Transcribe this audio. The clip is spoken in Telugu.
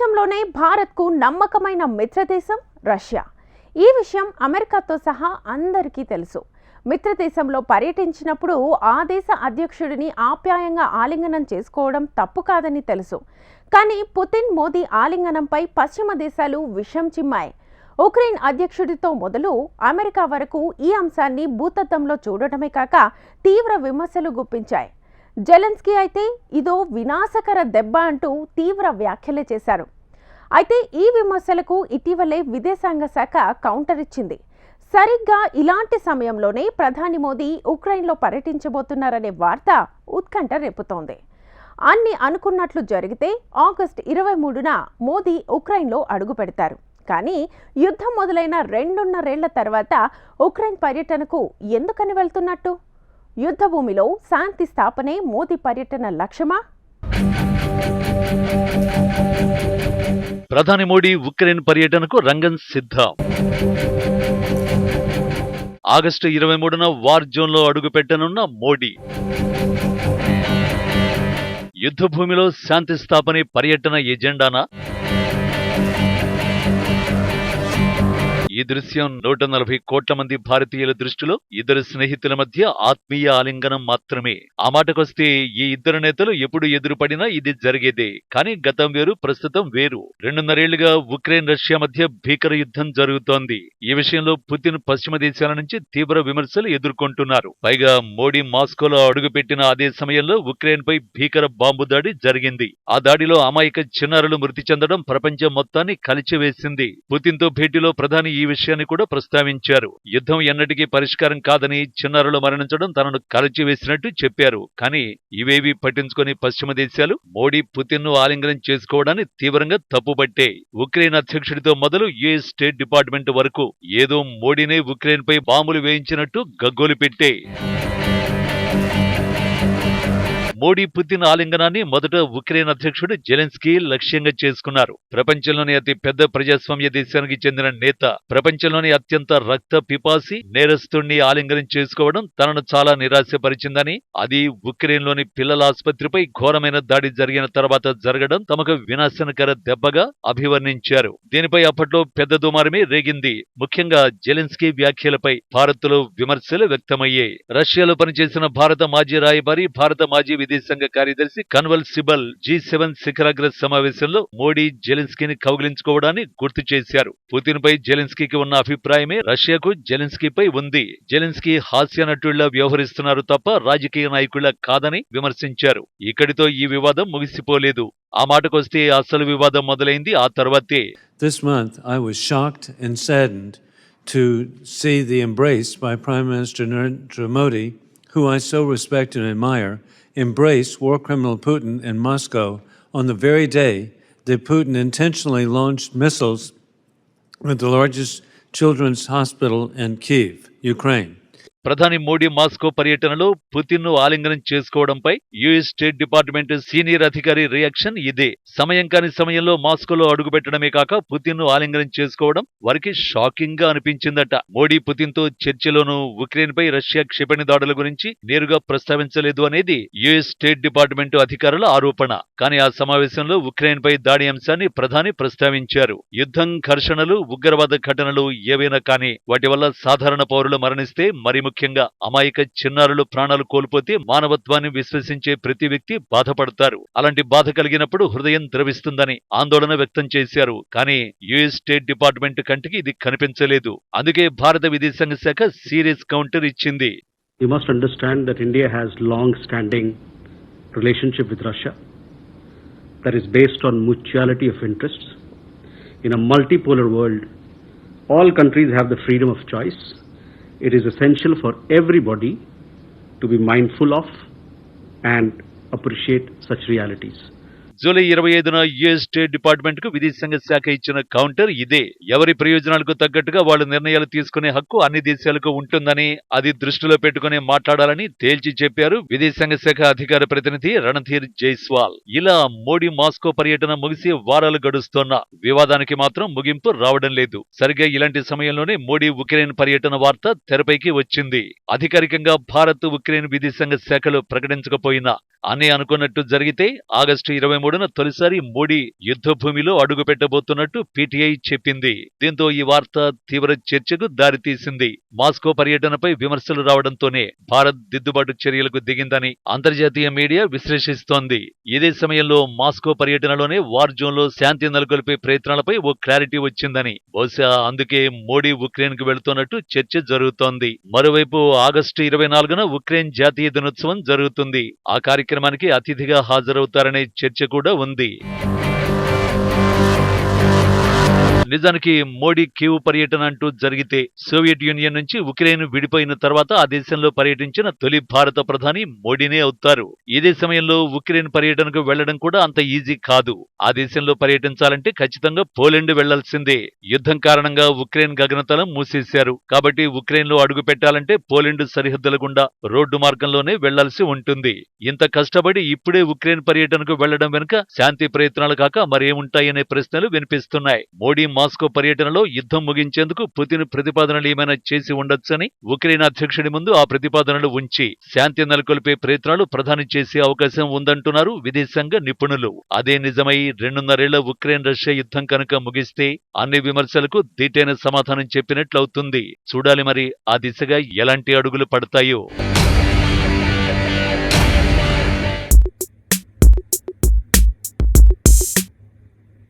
ప్రపంచంలోనే భారత్కు నమ్మకమైన మిత్రదేశం రష్యా. ఈ విషయం అమెరికాతో సహా అందరికీ తెలుసు. మిత్రదేశంలో పర్యటించినప్పుడు ఆ దేశ అధ్యక్షుడిని ఆప్యాయంగా ఆలింగనం చేసుకోవడం తప్పు కాదని తెలుసు. కానీ పుతిన్ మోదీ ఆలింగనంపై పశ్చిమ దేశాలు విషం చిమ్మాయి. ఉక్రెయిన్ అధ్యక్షుడితో మొదలు అమెరికా వరకు ఈ అంశాన్ని భూతత్వంలో చూడటమే కాక తీవ్ర విమర్శలు గుప్పించాయి. జెలెన్స్కీ అయితే ఇదో వినాశకర దెబ్బ అంటూ తీవ్ర వ్యాఖ్యలు చేశారు. అయితే ఈ విమర్శలకు ఇటీవలే విదేశాంగ శాఖ కౌంటర్ ఇచ్చింది. సరిగ్గా ఇలాంటి సమయంలోనే ప్రధాని మోదీ ఉక్రెయిన్లో పర్యటించబోతున్నారనే వార్త ఉత్కంఠ రేపుతోంది. అన్ని అనుకున్నట్లు జరిగితే ఆగస్టు ఇరవై మూడున మోదీ ఉక్రెయిన్లో అడుగు పెడతారు. కానీ యుద్ధం మొదలైన రెండున్నరేళ్ళ తర్వాత ఉక్రెయిన్ పర్యటనకు ఎందుకని వెళ్తున్నట్టు? యుద్ధభూమిలో శాంతి స్థాపనే మోదీ పర్యటన లక్ష్యమా? ప్రధాని మోడీ ఉక్రెయిన్ పర్యటనకు రంగం సిద్ధం. ఆగస్టు ఇరవై మూడున వార్ జోన్లో అడుగుపెట్టనున్న మోడీ. యుద్ధ భూమిలో శాంతి స్థాపనే పర్యటన ఎజెండానా? ఈ దృశ్యం నూట నలభై కోట్ల మంది భారతీయుల దృష్టిలో ఇద్దరు స్నేహితుల మధ్య ఆత్మీయ ఆలింగనం మాత్రమే. ఆ మాటకొస్తే ఈ ఇద్దరు నేతలు ఎప్పుడు ఎదురుపడినా ఇది జరిగేదే. కానీ గతం వేరు ప్రస్తుతం వేరు. రెండున్నరేళ్ళుగా ఉక్రెయిన్ రష్యా మధ్య భీకర యుద్ధం జరుగుతోంది. ఈ విషయంలో పుతిన్ పశ్చిమ దేశాల నుంచి తీవ్ర విమర్శలు ఎదుర్కొంటున్నారు. పైగా మోడీ మాస్కోలో అడుగుపెట్టిన అదే సమయంలో ఉక్రెయిన్ పై భీకర బాంబు దాడి జరిగింది. ఆ దాడిలో అమాయక చిన్నారులు మృతి చెందడం ప్రపంచం మొత్తాన్ని కలిచివేసింది. పుతిన్తో భేటీలో ప్రధాని ఈ విషయాన్ని కూడా ప్రస్తావించారు. యుద్ధం ఎన్నటికీ పరిష్కారం కాదని చిన్నారులు మరణించడం తనను కలిచివేసినట్టు చెప్పారు. కానీ ఇవేవి పట్టించుకొని పశ్చిమ దేశాలు మోడీ పుతిన్ను ఆలింగనం చేసుకోవడాన్ని తీవ్రంగా తప్పుపట్టే ఉక్రెయిన్ అధ్యక్షుడితో మొదలు ఏ స్టేట్ డిపార్ట్మెంట్ వరకు ఏదో మోడీనే ఉక్రెయిన్ పై బాంబులు వేయించినట్టు గగ్గోలు పెట్టే మోడీ పుతిన్ ఆలింగనాన్ని మొదట ఉక్రెయిన్ అధ్యక్షుడు జెలెన్స్కీ లక్ష్యంగా చేసుకున్నారు. ప్రపంచంలోని అతి పెద్ద ప్రజాస్వామ్య దేశానికి చెందిన నేత ప్రపంచంలోని అత్యంత రక్త పిపాసి నేరస్తుణ్ణి ఆలింగనం చేసుకోవడం తనను చాలా నిరాశపరిచిందని అది ఉక్రెయిన్లోని పిల్లల ఆసుపత్రిపై ఘోరమైన దాడి జరిగిన తర్వాత జరగడం తమకు వినాశనకర దెబ్బగా అభివర్ణించారు. దీనిపై అప్పట్లో పెద్ద దుమారమే రేగింది. ముఖ్యంగా జెలెన్స్కీ వ్యాఖ్యలపై భారత్లో విమర్శలు వ్యక్తమయ్యాయి. రష్యాలో పనిచేసిన భారత మాజీ రాయబారి భారత మాజీ విదేశాంగ కార్యదర్శి కన్వల్ సిబల్ జీ సెవెన్ శిఖరాగ్ర సమావేశంలో మోడీ జెలెన్స్కీని కౌగిలించుకోవడాన్ని గుర్తు చేశారు. పుతిన్ పై జెలెన్స్కీకి ఉన్న అభిప్రాయమే రష్యాకు జెలెన్స్కీపై ఉంది. జెలెన్స్కీ హాస్య నటుళ్ళా వ్యవహరిస్తున్నారు తప్ప రాజకీయ నాయకుళ్ళా కాదని విమర్శించారు. ఇక్కడితో ఈ వివాదం ముగిసిపోలేదు. ఆ మాటకొస్తే అసలు వివాదం మొదలైంది. ఆ తర్వాతే. This month, I was shocked and saddened to see the embrace by Prime Minister Narendra Modi, who I so respect and admire, embrace war criminal Putin in Moscow on the very day that Putin intentionally launched missiles at the largest children's hospital in Kiev, Ukraine. ప్రధాని మోడీ మాస్కో పర్యటనలో పుతిన్ను ఆలింగనం చేసుకోవడంపై యుఎస్ స్టేట్ డిపార్ట్మెంట్ సీనియర్ అధికారి రియాక్షన్ ఇదే. సమయం కాని సమయంలో మాస్కోలో అడుగుపెట్టడమే కాక పుతిన్ను ఆలింగనం చేసుకోవడం వారికి షాకింగ్గా అనిపించిందట. మోడీ పుతిన్తో చర్చలోనూ ఉక్రెయిన్ పై రష్యా క్షిపణి దాడుల గురించి నేరుగా ప్రస్తావించలేదు అనేది యుఎస్ స్టేట్ డిపార్ట్మెంట్ అధికారుల ఆరోపణ. కానీ ఆ సమావేశంలో ఉక్రెయిన్ పై దాడి అంశాన్ని ప్రధాని ప్రస్తావించారు. యుద్ధం ఘర్షణలు ఉగ్రవాద ఘటనలు ఏవైనా కానీ వాటి వల్ల సాధారణ పౌరులు మరణిస్తే మరి ముఖ్యంగా అమాయక చిన్నారులు ప్రాణాలు కోల్పోతే మానవత్వాన్ని విశ్వసించే ప్రతి వ్యక్తి బాధపడతారు అలాంటి బాధ కలిగినప్పుడు హృదయం ద్రవిస్తుందని ఆందోళన వ్యక్తం చేశారు కానీ యుఎస్ స్టేట్ డిపార్ట్మెంట్ కంటికి ఇది కనిపించలేదు అందుకే భారత విదేశాంగ శాఖ సీరియస్ కౌంటర్ ఇచ్చింది relationship with Russia that is based on mutuality of interests. In a multipolar world, all countries have the freedom of choice. It is essential for everybody to be mindful of and appreciate such realities. July ఇరవై ఐదున యుఎస్ స్టేట్ డిపార్ట్మెంట్కు విదేశాంగ శాఖ ఇచ్చిన కౌంటర్ ఇదే. ఎవరి ప్రయోజనాలకు తగ్గట్టుగా వాళ్ళు నిర్ణయాలు తీసుకునే హక్కు అన్ని దేశాలకు ఉంటుందని అది దృష్టిలో పెట్టుకుని మాట్లాడాలని తేల్చి చెప్పారు విదేశాంగ శాఖ అధికార ప్రతినిధి రణధీర్ జైస్వాల్. ఇలా మోడీ మాస్కో పర్యటన ముగిసి వారాలు గడుస్తోన్న వివాదానికి మాత్రం ముగింపు రావడం లేదు. సరిగ్గా ఇలాంటి సమయంలోనే మోడీ ఉక్రెయిన్ పర్యటన వార్త తెరపైకి వచ్చింది. అధికారికంగా భారత్ ఉక్రెయిన్ విదేశాంగ శాఖలు ప్రకటించకపోయినా అన్ని అనుకున్నట్టు జరిగితే ఆగస్టు ఇరవై మూడున తొలిసారి మోడీ యుద్ధ భూమిలో అడుగు పీటీఐ చెప్పింది. దీంతో ఈ వార్త తీవ్ర చర్చకు దారితీసింది. మాస్కో పర్యటనపై విమర్శలు రావడంతోనే భారత్ దిద్దుబాటు చర్యలకు దిగిందని అంతర్జాతీయ మీడియా విశ్లేషిస్తోంది. ఇదే సమయంలో మాస్కో పర్యటనలోనే వార్ జోన్లో శాంతి నెలకొల్పే ప్రయత్నాలపై ఓ క్లారిటీ వచ్చిందని. బహుశా అందుకే మోడీ ఉక్రెయిన్కు వెళుతున్నట్టు చర్చ జరుగుతోంది. మరోవైపు ఆగస్టు ఇరవై నాలుగున ఉక్రెయిన్ జాతీయ దినోత్సవం జరుగుతుంది. ఆ కార్యక్రమానికి అతిథిగా హాజరవుతారనే చర్చ కూడా ఉంది. నిజానికి మోడీ కీవ్ పర్యటన అంటూ జరిగితే సోవియట్ యూనియన్ నుంచి ఉక్రెయిన్ విడిపోయిన తర్వాత ఆ దేశంలో పర్యటించిన తొలి భారత ప్రధాని మోడీనే అవుతారు. ఇదే సమయంలో ఉక్రెయిన్ పర్యటనకు వెళ్ళడం కూడా అంత ఈజీ కాదు. ఆ దేశంలో పర్యటించాలంటే ఖచ్చితంగా పోలెండ్ వెళ్ళాల్సిందే. యుద్ధం కారణంగా ఉక్రెయిన్ గగనతలం మూసేశారు. కాబట్టి ఉక్రెయిన్లో అడుగు పెట్టాలంటే పోలెండ్ సరిహద్దుల గుండా రోడ్డు మార్గంలోనే వెళ్ళాల్సి ఉంటుంది. ఇంత కష్టపడి ఇప్పుడే ఉక్రెయిన్ పర్యటనకు వెళ్ళడం వెనుక శాంతి ప్రయత్నాలు కాక మరేముంటాయనే ప్రశ్నలు వినిపిస్తున్నాయి. మోడీ మాస్కో పర్యటనలో యుద్ధం ముగించేందుకు పుతిన్ ప్రతిపాదనలు ఏమైనా చేసి ఉండొచ్చని ఉక్రెయిన్ అధ్యక్షుడి ముందు ఆ ప్రతిపాదనలు ఉంచి శాంతి నెలకొల్పే ప్రయత్నాలు ప్రధాని చేసే అవకాశం ఉందంటున్నారు విదేశాంగ నిపుణులు. అదే నిజమై రెండున్నరేళ్ళ ఉక్రెయిన్ రష్యా యుద్ధం కనుక ముగిస్తే అన్ని విమర్శలకు దీటైన సమాధానం చెప్పినట్లవుతుంది. చూడాలి మరి ఆ దిశగా ఎలాంటి అడుగులు పడతాయో.